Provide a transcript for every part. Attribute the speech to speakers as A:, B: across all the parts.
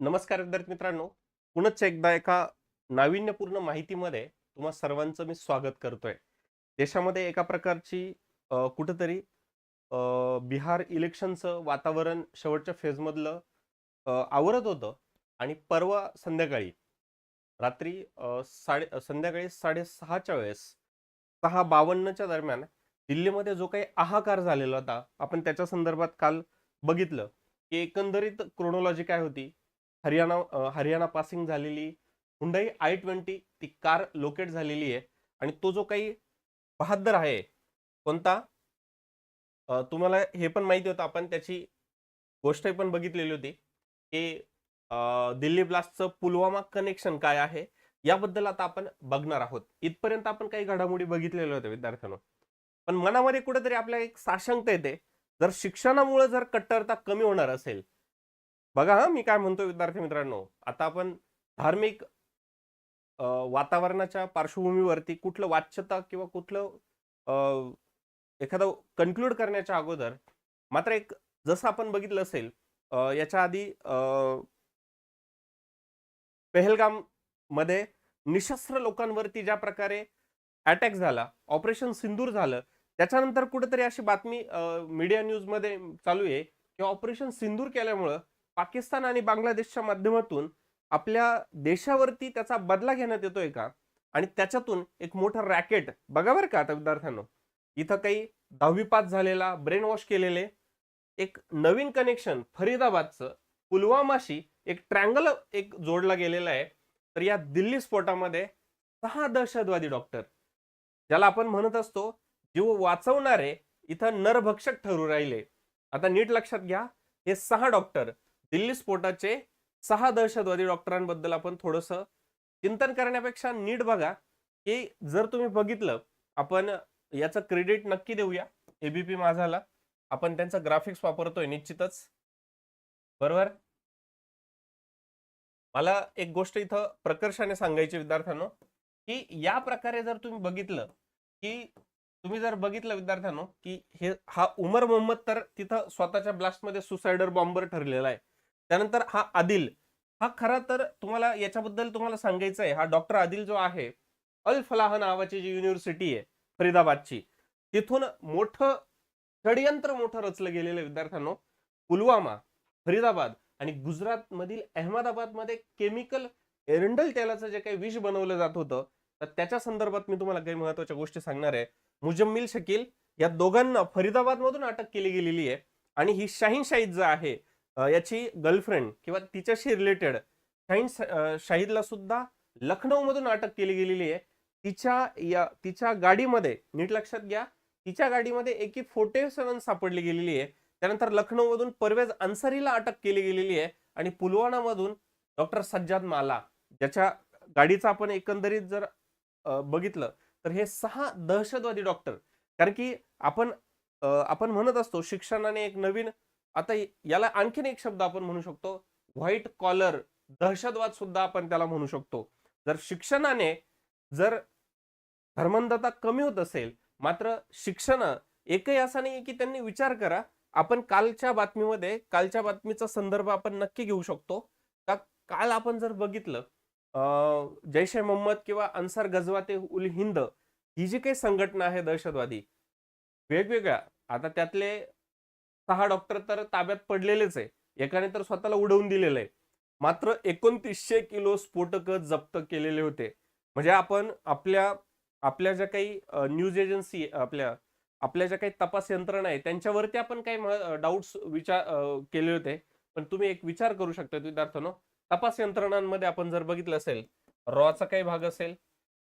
A: नमस्कार विद्यार्थी मित्रांनो. पुनश्च एकदा एका नाविन्यपूर्ण माहितीमध्ये तुम्हा सर्वांचं मी स्वागत करतोय. देशामध्ये एका प्रकारची कुठंतरी बिहार इलेक्शनचं वातावरण शेवटच्या फेजमधलं आवरत होतं आणि परवा संध्याकाळी रात्री साडे संध्याकाळी साडेसहाच्या वेळेस सहा बावन्नच्या दरम्यान दिल्लीमध्ये जो काही हाहाकार झालेला होता आपण त्याच्या संदर्भात काल बघितलं की एकंदरीत क्रोनॉलॉजी काय होती? हरियाणा हरियाणा पासिंग झालेली हुंडाई आय ट्वेंटी ती कार लोकेट झालेली आहे. आणि तो जो काही बहादर आहे कोणता? तुम्हाला हे पण माहिती होतं आपण त्याची गोष्ट पण बघितलेली होती की दिल्ली ब्लास्टचं पुलवामा कनेक्शन काय आहे याबद्दल आता आपण बघणार आहोत. इथपर्यंत आपण काही घडामोडी बघितलेल्या होत्या विद्यार्थ्यांनो. पण मनामध्ये कुठेतरी आपल्या एक साशंकता येते जर शिक्षणामुळे जर कट्टरता कमी होणार असेल बघा हा मी काय म्हणतो विद्यार्थी मित्रांनो. आता आपण धार्मिक वातावरणाच्या पार्श्वभूमीवरती कुठलं वाच्यता किंवा कुठलं अ, एखादं कन्क्लूड करण्याच्या अगोदर मात्र एक जसं आपण बघितलं असेल याच्या आधी अ, पेहलगाममध्ये निशस्त्र लोकांवरती ज्या प्रकारे अटॅक झाला ऑपरेशन सिंदूर झालं त्याच्यानंतर कुठेतरी अशी बातमी मीडिया न्यूजमध्ये चालू आहे की ऑपरेशन सिंदूर केल्यामुळं पाकिस्तान आणि बांगलादेशच्या माध्यमातून आपल्या देशावरती त्याचा बदला घेण्यात येतोय का? आणि त्याच्यातून एक मोठं रॅकेट बघा बरं का आता विद्यार्थ्यांनो. इथं काही दहावी पास झालेला ब्रेन वॉश केलेले एक नवीन कनेक्शन फरीदाबादचं पुलवामाशी एक ट्रँगल एक जोडला गेलेला आहे. तर या दिल्ली स्फोटामध्ये सहा दहशतवादी डॉक्टर ज्याला आपण म्हणत असतो जीव वाचवणारे इथं नरभक्षक ठरू राहिले. आता नीट लक्षात घ्या हे सहा डॉक्टर दिल्ली स्फोटाचे सहा दहशतवादी डॉक्टरांबद्दल आपण थोडस चिंतन करण्यापेक्षा नीट बघा की जर तुम्ही बघितलं आपण याचं क्रेडिट नक्की देऊया एबीपी माझाला. आपण त्यांचा ग्राफिक्स वापरतोय निश्चितच. बरोबर? मला एक गोष्ट इथं प्रकर्षाने सांगायची विद्यार्थ्यांनो की या प्रकारे जर तुम्ही बघितलं की तुम्ही जर बघितलं विद्यार्थ्यांनो की हे हा उमर मोहम्मद तर तिथं स्वतःच्या ब्लास्टमध्ये सुसायडर बॉम्बर ठरलेला आहे. त्यानंतर हा आदिल. हा खरा तर तुम्हाला याच्याबद्दल तुम्हाला सांगायचं आहे. हा डॉक्टर आदिल जो आहे अल फलाह नावाची जी युनिव्हर्सिटी आहे फरीदाबादची तिथून मोठं षडयंत्र मोठं रचलं गेलेलं विद्यार्थ्यांनो. पुलवामा फरीदाबाद आणि गुजरात मधील केमिकल एरंडल तेलाचं जे काही विष बनवलं जात होतं तर त्याच्या संदर्भात मी तुम्हाला काही महत्त्वाच्या गोष्टी सांगणार आहे. मुजम्मिल शकील या दोघांना फरीदाबादमधून अटक केली गेलेली आहे. आणि ही शाहीनशाहीद जे आहे याची गर्लफ्रेंड किंवा तिच्याशी रिलेटेड शाहीन शाहिदला शाहीदला सुद्धा लखनौमधून अटक केली गेलेली आहे. तिच्या या तिच्या गाडीमध्ये नीट लक्षात घ्या तिच्या गाडीमध्ये एकी फोटे सेवन सापडली गेलेली आहे. त्यानंतर लखनौमधून परवेज अन्सारीला अटक केली गेलेली आहे आणि पुलवामामधून डॉक्टर सज्जाद माला ज्याच्या गाडीचं आपण एकंदरीत जर बघितलं तर हे सहा दहशतवादी डॉक्टर कारण की आपण आपण म्हणत असतो शिक्षणाने एक नवीन आता याला आणखीन एक शब्द आपण म्हणू शकतो. व्हाईट कॉलर दहशतवाद सुद्धा आपण त्याला म्हणू शकतो. जर शिक्षणाने जर धर्मंधता कमी होत असेल मात्र शिक्षण एकही असा नाही की त्यांनी विचार करा. आपण कालच्या बातमीमध्ये कालच्या बातमीचा संदर्भ आपण नक्की घेऊ शकतो. का काल आपण जर बघितलं अं, जैश ए मोहम्मद किंवा अन्सार गजवाते उल हिंद ही जी काही संघटना आहे दहशतवादी वेगवेगळ्या आता त्यातले सहा डॉक्टर तर ताब्यात पडलेलेच आहे. एकाने तर स्वतःला उडवून दिलेलं आहे. मात्र एकोणतीसशे किलो स्फोटक जप्त केलेले होते. म्हणजे आपण आपल्या आपल्या ज्या काही न्यूज एजन्सी आपल्या आपल्या ज्या काही तपास यंत्रणा आहे त्यांच्यावरती आपण काही डाऊट्स विचार केले होते. पण तुम्ही एक विचार करू शकता विद्यार्थ्यांनो. तपास यंत्रणांमध्ये आपण जर बघितलं असेल रॉचा काही भाग असेल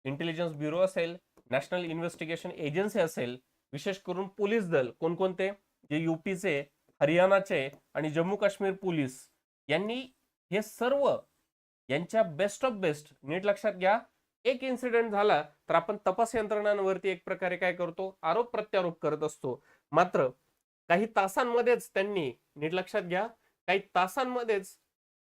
A: इंटेलिजन्स ब्युरो असेल नॅशनल इन्व्हेस्टिगेशन एजन्सी असेल विशेष करून पोलीस दल कोणकोणते? जे युपीचे हरियाणाचे आणि जम्मू काश्मीर पोलीस यांनी हे सर्व यांच्या बेस्ट ऑफ बेस्ट नीट लक्षात घ्या. एक इन्सिडेंट झाला तर आपण तपास यंत्रणांवरती एक प्रकारे काय करतो? आरोप प्रत्यारोप करत असतो. मात्र काही तासांमध्येच त्यांनी नीट लक्षात घ्या. काही तासांमध्येच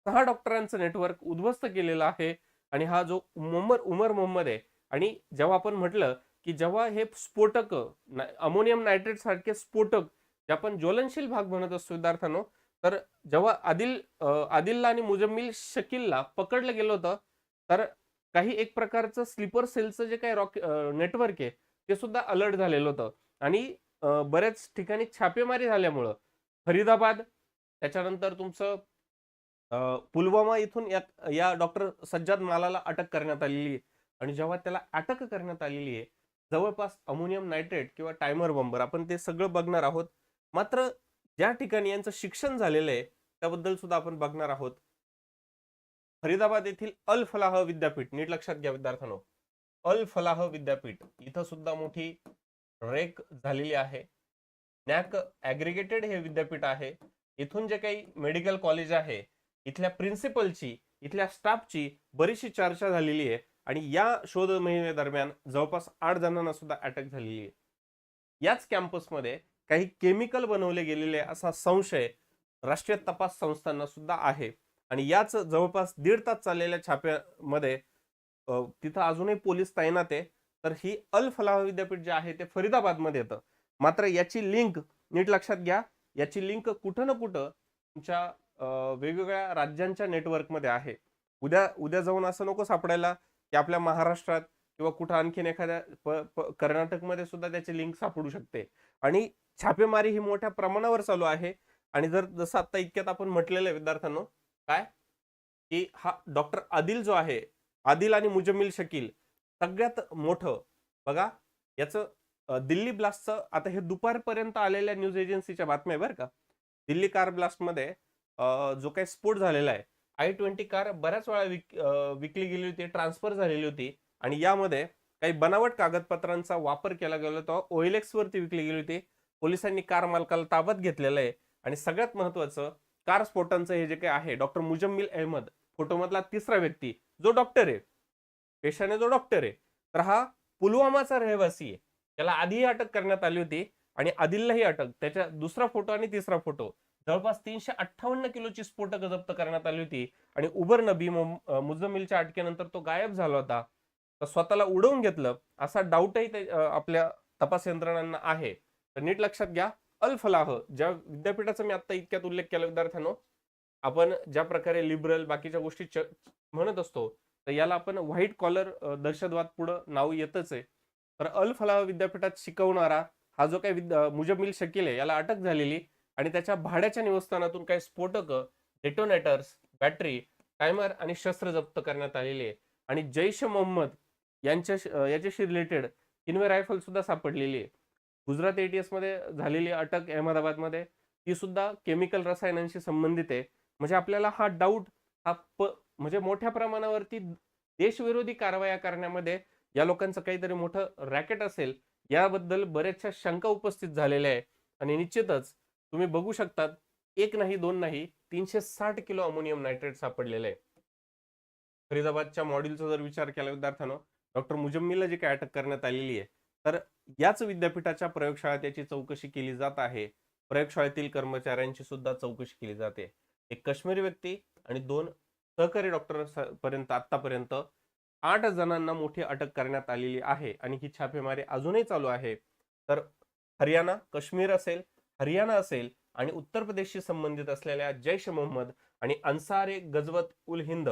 A: सहा डॉक्टरांचं नेटवर्क उद्ध्वस्त केलेलं आहे आणि हा जो उमर उमर मोहम्मद आहे आणि जेव्हा आपण म्हटलं की जेव्हा हे स्फोटक अमोनियम नायट्रेट सारखे स्फोटक जे आपण ज्वलनशील भाग म्हणत असतो विद्यार्थ्यांनो तर जेव्हा आदिल आदिलला आणि मुजम्मिल शकीलला पकडलं गेलं होतं तर काही एक प्रकारचं स्लीपर सेलचं जे काही रॉक नेटवर्क आहे ते सुद्धा अलर्ट झालेलं होतं. आणि बऱ्याच ठिकाणी छापेमारी झाल्यामुळं फरीदाबाद त्याच्यानंतर तुमचं पुलवामा इथून या, या डॉक्टर सज्जाद मालाला अटक करण्यात आलेली आहे. आणि जेव्हा त्याला अटक करण्यात आलेली आहे जवळपास अमोनियम नायट्रेट किंवा टायमर बंबर आपण ते सगळं बघणार आहोत. मात्र ज्या ठिकाणी यांचं शिक्षण झालेलं आहे त्याबद्दल सुद्धा आपण बघणार आहोत. फरीदाबाद येथील अल फलाह विद्यापीठ नीट लक्षात घ्या विद्यार्थ्यांनो. अल फलाह विद्यापीठ इथं सुद्धा मोठी रेक झालेली आहे. नॅक ऍग्रिगेटेड हे विद्यापीठ आहे. इथून जे काही मेडिकल कॉलेज आहे इथल्या प्रिन्सिपलची इथल्या स्टाफची बरीचशी चर्चा झालेली आहे आणि या शोध मोहिमेदरम्यान जवळपास आठ जणांना सुद्धा अटक झालेली आहे. याच कॅम्पसमध्ये काही केमिकल बनवले गेलेले असा संशय राष्ट्रीय तपास संस्थांना सुद्धा आहे. आणि याच जवळपास दीड तास चाललेल्या छाप्यामध्ये तिथं अजूनही पोलीस तैनात आहे. तर ही अल फलाह विद्यापीठ जे आहे ते फरीदाबादमध्ये येतं. मात्र याची लिंक नीट लक्षात घ्या. याची लिंक कुठं ना कुठं तुमच्या वेगवेगळ्या राज्यांच्या नेटवर्कमध्ये आहे. उद्या उद्या जाऊन असं नको सापडायला की आपल्या महाराष्ट्रात किंवा कुठं आणखीन एखाद्या कर्नाटकमध्ये सुद्धा त्याची लिंक सापडू शकते. आणि छापेमारी ही मोठ्या प्रमाणावर चालू आहे. आणि जर जसं आता इतक्यात आपण म्हटलेलं आहे विद्यार्थ्यांनो काय? की हा डॉक्टर आदिल जो आहे आदिल आणि मुजमिल शकील सगळ्यात मोठं बघा याचं दिल्ली ब्लास्टचं आता हे दुपारपर्यंत आलेल्या न्यूज एजन्सीच्या बातम्या आहे बरं का. दिल्ली कार ब्लास्टमध्ये जो काही स्फोट झालेला आहे आय ट्वेंटी कार बऱ्याच वेळा विक विकली गेली होती ट्रान्सफर झालेली होती. आणि यामध्ये काही बनावट कागदपत्रांचा वापर केला गेला होता. ओएलएक्स वरती विकली गेली होती. पोलिसांनी कार मालकाला ताब्यात घेतलेलं आहे. आणि सगळ्यात महत्वाचं कार स्फोटांचं हे जे काही आहे डॉक्टर मुजम्मिल अहमद फोटोमधला तिसरा व्यक्ती जो डॉक्टर आहे. पेशाने जो डॉक्टर आहे. तर हा पुलवामाचा रहिवासी आहे. त्याला आधीही अटक करण्यात आली होती आणि आदिललाही अटक. त्याच्या दुसरा फोटो आणि तिसरा फोटो. जवळपास तीनशे अठ्ठावन्न किलोची स्फोटकं जप्त करण्यात आली होती. आणि उबर नबी मुजमिलच्या अटकेनंतर तो गायब झाला होता. तर स्वतःला उडवून घेतलं असा डाऊटही ते, आपल्या तपास यंत्रणांना आहे. तर नीट लक्षात घ्या. अल फलाह ज्या विद्यापीठाचा मी आता इतक्यात उल्लेख केला विद्यार्थ्यांनो आपण ज्या प्रकारे लिबरल बाकीच्या गोष्टी म्हणत असतो तर याला आपण व्हाईट कॉलर दहशतवाद पुढं नाव येतच आहे. तर अल फलाह विद्यापीठात शिकवणारा हा जो काही विद्या मुजम्मिल शकील आहे याला अटक झालेली आणि त्याच्या भाड्याच्या निवस्थानातून काही स्फोटक डेटोनेटर्स बॅटरी टायमर आणि शस्त्र जप्त करण्यात आलेली आहे. आणि जैश मोहम्मद यांच्या याच्याशी रिलेटेड किनवे रायफल सुद्धा सापडलेली आहे. गुजरात एटीएसमध्ये झालेली अटक अहमदाबादमध्ये ती सुद्धा केमिकल रसायनांशी संबंधित आहे. म्हणजे आपल्याला हा डाऊट हा प म्हणजे मोठ्या प्रमाणावरती देशविरोधी कारवाया करण्यामध्ये या लोकांचं काहीतरी मोठं रॅकेट असेल याबद्दल बऱ्याचशा शंका उपस्थित झालेल्या आहे. आणि निश्चितच तुम्ही बघू शकतात एक नाही दोन नाही तीनशे साठ किलो अमोनियम नायट्रेट सापडलेलं आहे. फरीदाबादच्या मॉड्यूलचा जर विचार केला विद्यार्थ्यांनो डॉक्टर मुजम्मीला जी काय अटक करण्यात आलेली आहे तर याच विद्यापीठाच्या प्रयोगशाळेत याची चौकशी केली जात आहे. प्रयोगशाळेतील कर्मचाऱ्यांची सुद्धा चौकशी केली जाते. एक काश्मीरी व्यक्ती आणि दोन सहकारी डॉक्टर पर्यंत आतापर्यंत आठ जणांना मोठी अटक करण्यात आलेली आहे आणि ही छापेमारी अजूनही चालू आहे. तर हरियाणा काश्मीर असेल हरियाणा असेल आणि उत्तर प्रदेशशी संबंधित असलेल्या जैश मोहम्मद आणि अन्सारे गजवत उल हिंद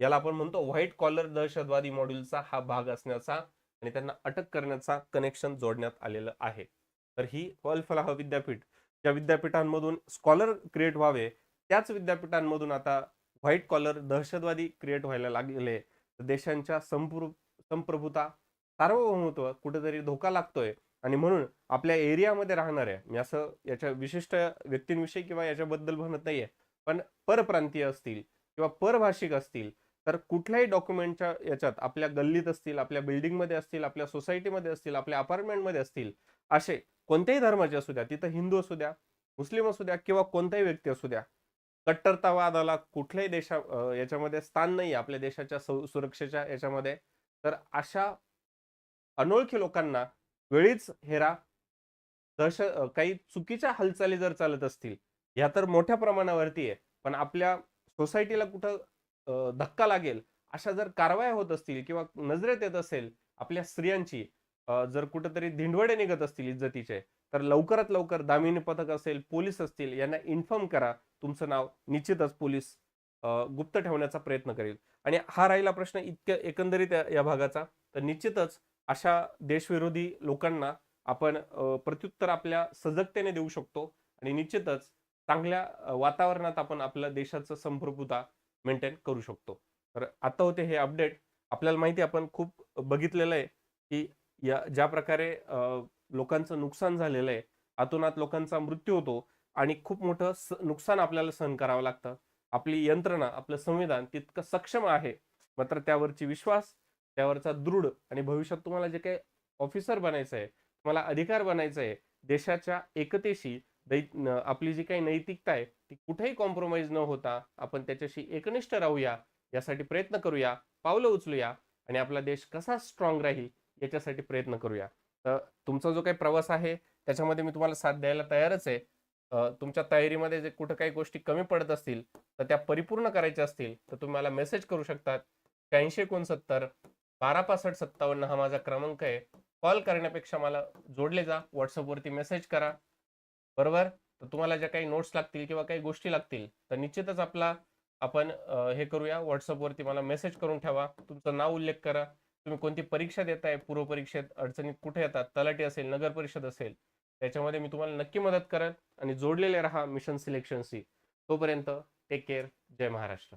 A: याला आपण म्हणतो व्हाईट कॉलर दहशतवादी मॉड्यूलचा हा भाग असण्याचा आणि त्यांना अटक करण्याचा कनेक्शन जोडण्यात आलेलं आहे. तर ही अल फलाह विद्यापीठ. ज्या विद्यापीठांमधून स्कॉलर क्रिएट व्हावे त्याच विद्यापीठांमधून आता व्हाईट कॉलर दहशतवादी क्रिएट व्हायला लागले. देशांच्या संप्रभु संप्रभुता सार्वभौमत्व कुठेतरी धोका लागतोय. आणि म्हणून आपल्या एरियामध्ये राहणाऱ्या मी असं याच्या विशिष्ट व्यक्तींविषयी किंवा याच्याबद्दल म्हणत नाहीये पण परप्रांतीय असतील किंवा परभाषिक असतील तर कुठल्याही डॉक्युमेंटच्या याच्यात आपल्या गल्लीत असतील आपल्या बिल्डिंगमध्ये असतील आपल्या सोसायटीमध्ये असतील आपल्या अपार्टमेंटमध्ये असतील असे कोणत्याही धर्माचे असू द्या तिथं हिंदू असू द्या मुस्लिम असू द्या किंवा कोणताही व्यक्ती असू द्या कट्टरतावादाला कुठल्याही देशा याच्यामध्ये स्थान नाही आपल्या देशाच्या सु- सुरक्षेच्या याच्यामध्ये. तर अशा अनोळखी लोकांना वेळीच हेरा दहश काही चुकीच्या हालचाली जर चालत असतील ह्या तर मोठ्या प्रमाणावरती आहे. पण आपल्या सोसायटीला कुठं धक्का लागेल अशा जर कारवाया होत असतील किंवा नजरेत येत असेल आपल्या स्त्रियांची जर कुठंतरी धिंडवडे निघत असतील इज्जतीचे तर लवकरात लवकर दामिनी पथक असेल पोलीस असतील यांना इन्फॉर्म करा. तुमचं नाव निश्चितच पोलीस गुप्त ठेवण्याचा प्रयत्न करेल. आणि हा राहिला प्रश्न इतक्या एकंदरीत या भागाचा तर निश्चितच अशा देशविरोधी लोकांना आपण प्रत्युत्तर आपल्या सजगतेने देऊ शकतो. आणि निश्चितच चांगल्या वातावरणात आपण आपल्या देशाचं संप्रभुता मेंटेन करू शकतो. तर आता होते हे अपडेट आपल्याला माहिती आपण खूप बघितलेलं आहे की या ज्या प्रकारे लोकांचं नुकसान झालेलं आहे आतोनात लोकांचा मृत्यू होतो आणि खूप मोठं स- नुकसान आपल्याला सहन करावं लागतं. आपली यंत्रणा आपलं संविधान तितकं सक्षम आहे. मात्र त्यावरची विश्वास त्यावरचा दृढ आणि भविष्यात तुम्हाला जे काही ऑफिसर बनायचं आहे तुम्हाला अधिकार बनायचं आहे देशाच्या एकतेशी दै आपली जी काही नैतिकता आहे ती कुठेही कॉम्प्रोमाइज न होता आपण त्याच्याशी एकनिष्ठ राहूया यासाठी प्रयत्न करूया पावलं उचलूया आणि आपला देश कसा स्ट्रॉंग राहील याच्यासाठी प्रयत्न करूया. तर तुमचा जो काही प्रवास आहे त्याच्यामध्ये मी तुम्हाला साथ द्यायला तयारच आहे. तुमच्या तयारीमध्ये जे कुठं काही गोष्टी कमी पडत असतील तर त्या परिपूर्ण करायच्या असतील तर तुम्ही मला मेसेज करू शकतात. शहाऐंशी एकोणसत्तर बारा पासष्ट सत्तावन्न हा माझा क्रमांक आहे. कॉल करण्यापेक्षा मला जोडले जा व्हॉट्सअपवरती मेसेज करा. बरोबर? तर तुम्हाला ज्या काही नोट्स लागतील किंवा काही गोष्टी लागतील तर निश्चितच आपला आपण हे करूया. व्हॉट्सअपवरती मला मेसेज करून ठेवा. तुमचं नाव उल्लेख करा. तुम्ही कोणती परीक्षा देताय? पूर्व परीक्षेत अडचणीत कुठे येतात? तलाठी असेल नगर परिषद असेल त्याच्यामध्ये मी तुम्हाला नक्की मदत करेन आणि जोडलेले राहा मिशन सिलेक्शनशी तोपर्यंत टेक केअर जय महाराष्ट्र.